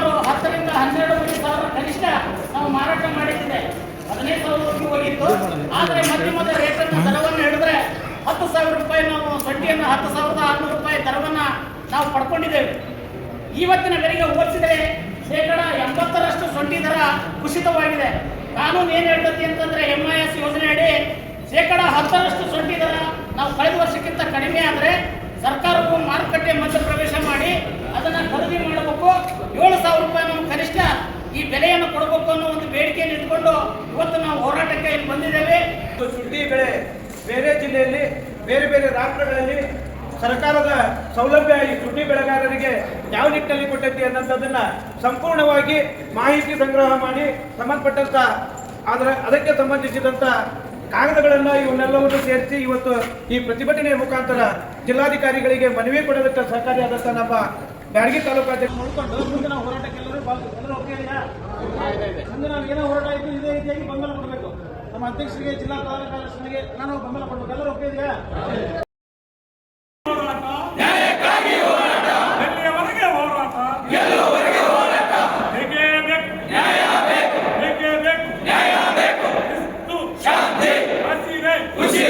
ಸುಮಾರು ಹತ್ತರಿಂದ ಹನ್ನೆರಡೂವರೆ ಸಾವಿರ ಕನಿಷ್ಠ ನಾವು ಮಾರಾಟ ಮಾಡಿದ್ದೇವೆ ಹದಿನೈದು ಸಾವಿರಕ್ಕೆ ಹೋಗಿತ್ತು. ಆದರೆ ಮಧ್ಯಮದ ರೇಟನ್ನು ದರವನ್ನು ಹಿಡಿದ್ರೆ ಹತ್ತು ಸಾವಿರ ರೂಪಾಯಿ ನಾವು ಶುಂಠಿಯನ್ನು ಹತ್ತು ಸಾವಿರದ ಆರುನೂರು ರೂಪಾಯಿ ದರವನ್ನು ನಾವು ಪಡ್ಕೊಂಡಿದ್ದೇವೆ. ಇವತ್ತಿನ ಬೆಲೆಗೆ ಹೋಲಿಸಿದರೆ ಶೇಕಡ ಎಂಬತ್ತರಷ್ಟು ಸೊಂಟಿ ದರ ಕುಸಿತವಾಗಿದೆ. ಕಾನೂನು ಏನು ಹೇಳ್ತತಿ ಅಂತಂದ್ರೆ ಎಂ ಐ ಎಸ್ ಯೋಜನೆ ಅಡಿ ಶೇಕಡ ಹತ್ತರಷ್ಟು ಸೊಂಟಿ ದರ ನಾವು ಕಳೆದ ವರ್ಷಕ್ಕಿಂತ ಕಡಿಮೆ ಆದರೆ ಸರ್ಕಾರವು ಮಾರುಕಟ್ಟೆ ಮಧ್ಯ ಪ್ರವೇಶ ಮಾಡಿ ಅದನ್ನ ಖರೀದಿ ಮಾಡಬೇಕು ಏಳು ಸಾವಿರ ರೂಪಾಯಿ ನಾವು ಕನಿಷ್ಠ ಈ ಬೆಲೆಯನ್ನು ಕೊಡಬೇಕು ಅನ್ನೋ ಒಂದು ಬೇಡಿಕೆಯನ್ನು ಇಟ್ಕೊಂಡು ಇವತ್ತು ನಾವು ಹೋರಾಟಕ್ಕೆ ಇಲ್ಲಿ ಬಂದಿದ್ದೇವೆ. ಶುಂಠಿ ಬೆಳೆ ಬೇರೆ ಜಿಲ್ಲೆಯಲ್ಲಿ ಬೇರೆ ಬೇರೆ ರಾಷ್ಟ್ರಗಳಲ್ಲಿ ಸರ್ಕಾರದ ಸೌಲಭ್ಯ ಈ ಶುಂಠಿ ಬೆಳೆಗಾರರಿಗೆ ಯಾವ ನಿಟ್ಟಿನಲ್ಲಿ ಕೊಟ್ಟೈತಿ ಅನ್ನಂಥದ್ದನ್ನ ಸಂಪೂರ್ಣವಾಗಿ ಮಾಹಿತಿ ಸಂಗ್ರಹ ಮಾಡಿ ಸಂಬಂಧಪಟ್ಟಂತ ಅದರ ಅದಕ್ಕೆ ಸಂಬಂಧಿಸಿದಂತ ಕಾಗದಗಳನ್ನು ಇವನ್ನೆಲ್ಲವನ್ನು ಸೇರಿಸಿ ಇವತ್ತು ಈ ಪ್ರತಿಭಟನೆಯ ಮುಖಾಂತರ ಜಿಲ್ಲಾಧಿಕಾರಿಗಳಿಗೆ ಮನವಿ ಕೊಡೋದಕ್ಕೆ ಸಹಕಾರಿಯಾದಂಥ ನಮ್ಮ ಬ್ಯಾಡಗಿ ತಾಲೂಕು ಅಧ್ಯಕ್ಷ ಮುಂದಿನ ಹೋರಾಟಕ್ಕೆಲ್ಲರೂ ಎಲ್ಲರೂ ಇಂದು ನಾವು ಏನೋ ಹೋರಾಟ ಇದೇ ರೀತಿಯಾಗಿ ಬೆಂಬಲ ಕೊಡಬೇಕು. ನಮ್ಮ ಅಧ್ಯಕ್ಷರಿಗೆ ಜಿಲ್ಲಾ ಪ್ರಧಾನ ಕಾರ್ಯದರ್ಶನಿಗೆ ನಾನು ಬೆಂಬಲ ಕೊಡಬೇಕು. ಎಲ್ಲರೂ ಒಪ್ಪಿದ್ಯಾ ಖುಷಿ